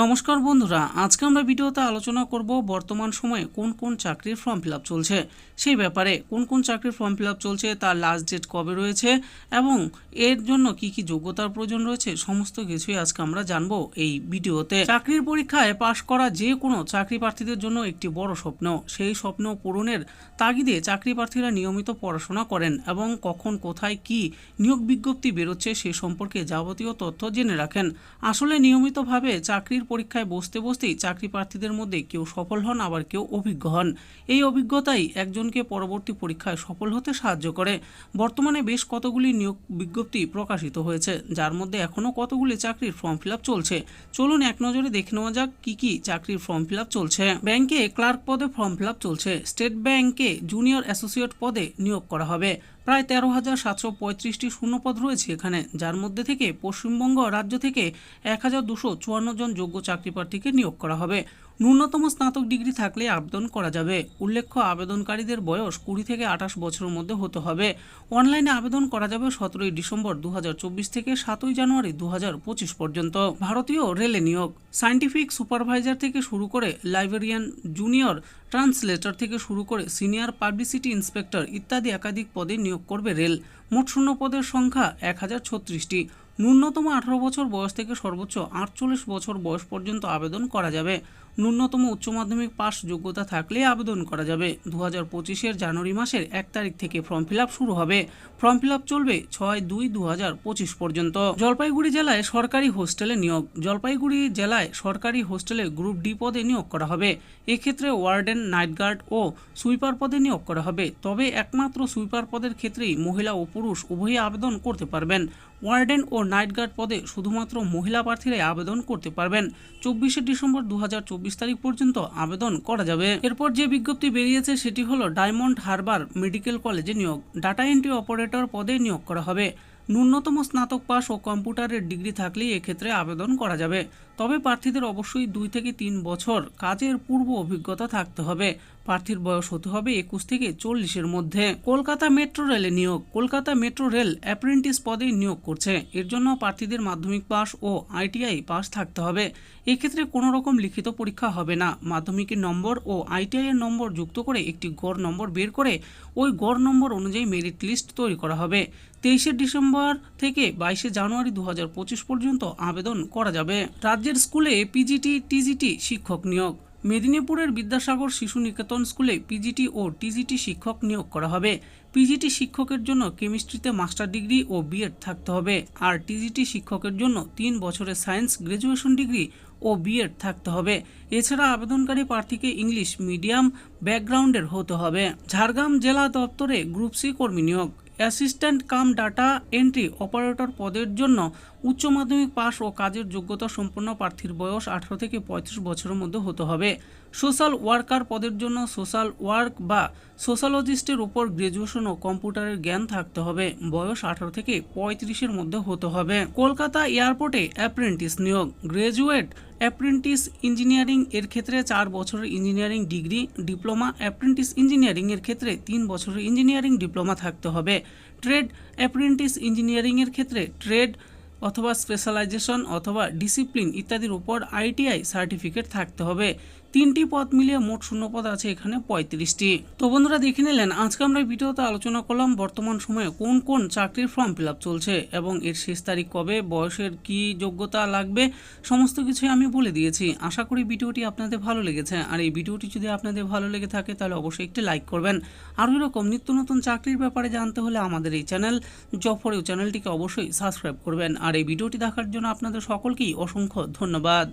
নমস্কার বন্ধুরা, আজকে আমরা ভিডিওতে আলোচনা করব বর্তমান সময়ে কোন কোন চাকরির ফর্ম ফিল চলছে। সেই ব্যাপারে কোন কোন চাকরির ফর্ম ফিল চলছে, তার লাস্ট ডেট কবে রয়েছে এবং এর জন্য কি কি যোগ্যতার প্রয়োজন রয়েছে, সমস্ত কিছুই আজকে আমরা জানব এই ভিডিওতে। চাকরির পরীক্ষায় পাশ করা যে কোনো চাকরি প্রার্থীদের জন্য একটি বড় স্বপ্ন। সেই স্বপ্ন পূরণের তাগিদে চাকরি প্রার্থীরা নিয়মিত পড়াশোনা করেন এবং কখন, কোথায়, কি নিয়োগ বিজ্ঞপ্তি বেরোচ্ছে সে সম্পর্কে যাবতীয় তথ্য জেনে রাখেন। আসলে নিয়মিতভাবে চাকরির পরীক্ষায় বসতে বসতেই চাকরি প্রার্থীদের মধ্যে কেউ সফল হন, আবার কেউ অভিজ্ঞ হন। এই অভিজ্ঞতাই একজনকে পরবর্তী পরীক্ষায় সফল হতে সাহায্য করে। বর্তমানে বেশ কতগুলি নিয়োগ বিজ্ঞপ্তি প্রকাশিত হয়েছে, যার মধ্যে এখনও কতগুলি চাকরির ফর্ম ফিল চলছে। চলুন এক নজরে দেখে নেওয়া যাক কি কি চাকরির ফর্ম ফিল চলছে। ব্যাংকে ক্লার্ক পদে ফর্ম ফিল চলছে। স্টেট ব্যাংকে জুনিয়র অ্যাসোসিয়েট পদে নিয়োগ করা হবে। প্রায় তেরো হাজার সাতশো পঁয়ত্রিশটি শূন্যপদ রয়েছে এখানে, যার মধ্যে থেকে পশ্চিমবঙ্গ রাজ্য থেকে এক হাজার দুশো চুয়ান্ন জন যোগ্য চাকরি প্রার্থীকে নিয়োগ করা হবে। ন্যূনতম স্নাতক ডিগ্রি থাকলে আবেদন করা যাবে। উল্লেখ্য, আবেদনকারীদের বয়স কুড়ি থেকে আঠাশ বছরের মধ্যে হতে হবে। অনলাইনে আবেদন করা যাবে সতেরোই ডিসেম্বর দুহাজার চব্বিশ থেকে সাতই জানুয়ারি দু হাজার পঁচিশ পর্যন্ত। ভারতীয় রেলে নিয়োগ। সায়েন্টিফিক সুপারভাইজার থেকে শুরু করে লাইব্রেরিয়ান জুনিয়র, ট্রান্সলেটর থেকে শুরু করে সিনিয়র পাবলিসিটি ইন্সপেক্টর ইত্যাদি একাধিক পদে নিয়োগ করবে রেল। মোট শূন্য পদের সংখ্যা এক হাজার ছত্রিশটি। ন্যূনতম আঠারো বছর বয়স থেকে সর্বোচ্চ আটচল্লিশ বছর বয়স পর্যন্ত আবেদন করা যাবে। ন্যূনতম উচ্চ মাধ্যমিক পাস যোগ্যতা থাকলে আবেদন করা যাবে। দু হাজার পঁচিশের জানুয়ারি মাসের এক তারিখ থেকে ফর্ম ফিল শুরু হবে। ফর্ম ফিল চলবে ছয় দুই দু হাজার পঁচিশ পর্যন্ত। জলপাইগুড়ি জেলায় সরকারি হোস্টেলে নিয়োগ। জলপাইগুড়ি জেলায় সরকারি হোস্টেলে গ্রুপ ডি পদে নিয়োগ করা হবে। এক্ষেত্রে ওয়ার্ডেন নাইট গার্ড ও সুইপার পদে নিয়োগ করা হবে। তবে একমাত্র সুইপার পদের ক্ষেত্রেই মহিলা ও পুরুষ উভয়ই আবেদন করতে পারবেন। ওয়ার্ডেন ও নাইট গার্ড পদে শুধুমাত্র মহিলা প্রার্থীরাই আবেদন করতে পারবেন। চব্বিশে ডিসেম্বর দু তারিখ পর্যন্ত আবেদন করা যাবে। এরপর যে বিজ্ঞপ্তি বেরিয়েছে সেটি হলো ডায়মন্ড হারবার মেডিকেল কলেজে নিয়োগ। ডাটা এন্ট্রি অপারেটর পদে নিয়োগ করা হবে। ন্যূনতম স্নাতক পাস ও কম্পিউটারের ডিগ্রি থাকলেই এক্ষেত্রে আবেদন করা যাবে। তবে প্রার্থীদের অবশ্যই দুই থেকে তিন বছর কাজের পূর্ব অভিজ্ঞতা থাকতে হবে। প্রার্থীর বয়স হতে হবে একুশ থেকে চল্লিশের মধ্যে। কলকাতা মেট্রো রেলে নিয়োগ। কলকাতা মেট্রো রেল অ্যাপ্রেন্টিস পদে নিয়োগ করছে। এর জন্য প্রার্থীদের মাধ্যমিক পাস ও আইটিআই পাস থাকতে হবে। এক্ষেত্রে কোনো রকম লিখিত পরীক্ষা হবে না। মাধ্যমিকের নম্বর ও আইটিআই এর নম্বর যুক্ত করে একটি গড় নম্বর বের করে ওই গড় নম্বর অনুযায়ী মেরিট লিস্ট তৈরি করা হবে। তেইশে ডিসেম্বর থেকে বাইশে জানুয়ারি দু হাজার পঁচিশ পর্যন্ত আবেদন করা যাবে। রাজ্যের স্কুলে পিজিটি, টিজিটি শিক্ষক নিয়োগ। মেদিনীপুরের বিদ্যাসাগর শিশু নিকেতন স্কুলে পিজিটি ও টিজিটি শিক্ষক নিয়োগ করা হবে। পিজিটি শিক্ষকের জন্য কেমিস্ট্রিতে মাস্টার ডিগ্রি ও বিএড থাকতে হবে। আর টিজিটি শিক্ষকের জন্য তিন বছরের সায়েন্স গ্র্যাজুয়েশন ডিগ্রি ও বিএড থাকতে হবে। এছাড়া আবেদনকারী প্রার্থীকে ইংলিশ মিডিয়াম ব্যাকগ্রাউন্ডের হতে হবে। ঝাড়গ্রাম জেলা দপ্তরে গ্রুপ সি কর্মী নিয়োগ। Assistant cum data entry operator পদের জন্য উচ্চ মাধ্যমিক পাস ও কাজের যোগ্যতা সম্পন্ন প্রার্থীর বয়স আঠারো থেকে পঁয়ত্রিশ বছরের মধ্যে হতে হবে। সোশ্যাল ওয়ার্কার পদের জন্য সোশ্যাল ওয়ার্ক বা সোশ্যালজিস্টের উপর গ্র্যাজুয়েশন ও কম্পিউটারের জ্ঞান থাকতে হবে। বয়স আঠারো থেকে পঁয়ত্রিশের মধ্যে হতে হবে। কলকাতা এয়ারপোর্টে অ্যাপ্রেন্টিস নিয়োগ। গ্র্যাজুয়েট অ্যাপ্রেন্টিস ইঞ্জিনিয়ারিং এর ক্ষেত্রে চার বছরের engineering degree, diploma, apprentice engineering এর ক্ষেত্রে তিন বছরের ইঞ্জিনিয়ারিং ডিপ্লোমা থাকতে হবে। ট্রেড অ্যাপ্রেন্টিস ইঞ্জিনিয়ারিং এর ক্ষেত্রে ট্রেড অথবা স্পেশালাইজেশন অথবা ডিসিপ্লিন ইত্যাদির উপর আইটিআই সার্টিফিকেট থাকতে হবে। তিনটি পদ মিলিয়ে মোট শূন্য পদ আছে এখানে পঁয়ত্রিশটি। তো বন্ধুরা দেখে নিলেন, আজকে আমরা ভিডিওতে আলোচনা করলাম বর্তমান সময়ে কোন কোন চাকরির ফর্ম ফিল চলছে এবং এর শেষ তারিখ কবে, বয়সের কি যোগ্যতা লাগবে, সমস্ত কিছুই আমি বলে দিয়েছি। আশা করি ভিডিওটি আপনাদের ভালো লেগেছে। আর এই ভিডিওটি যদি আপনাদের ভালো লেগে থাকে তাহলে অবশ্যই একটি লাইক করবেন। আর এরকম নিত্য নতুন চাকরির ব্যাপারে জানতে হলে আমাদের এই চ্যানেল জফর এই চ্যানেলটিকে অবশ্যই সাবস্ক্রাইব করবেন। আর এই ভিডিওটি দেখার জন্য আপনাদের সকলকেই অসংখ্য ধন্যবাদ।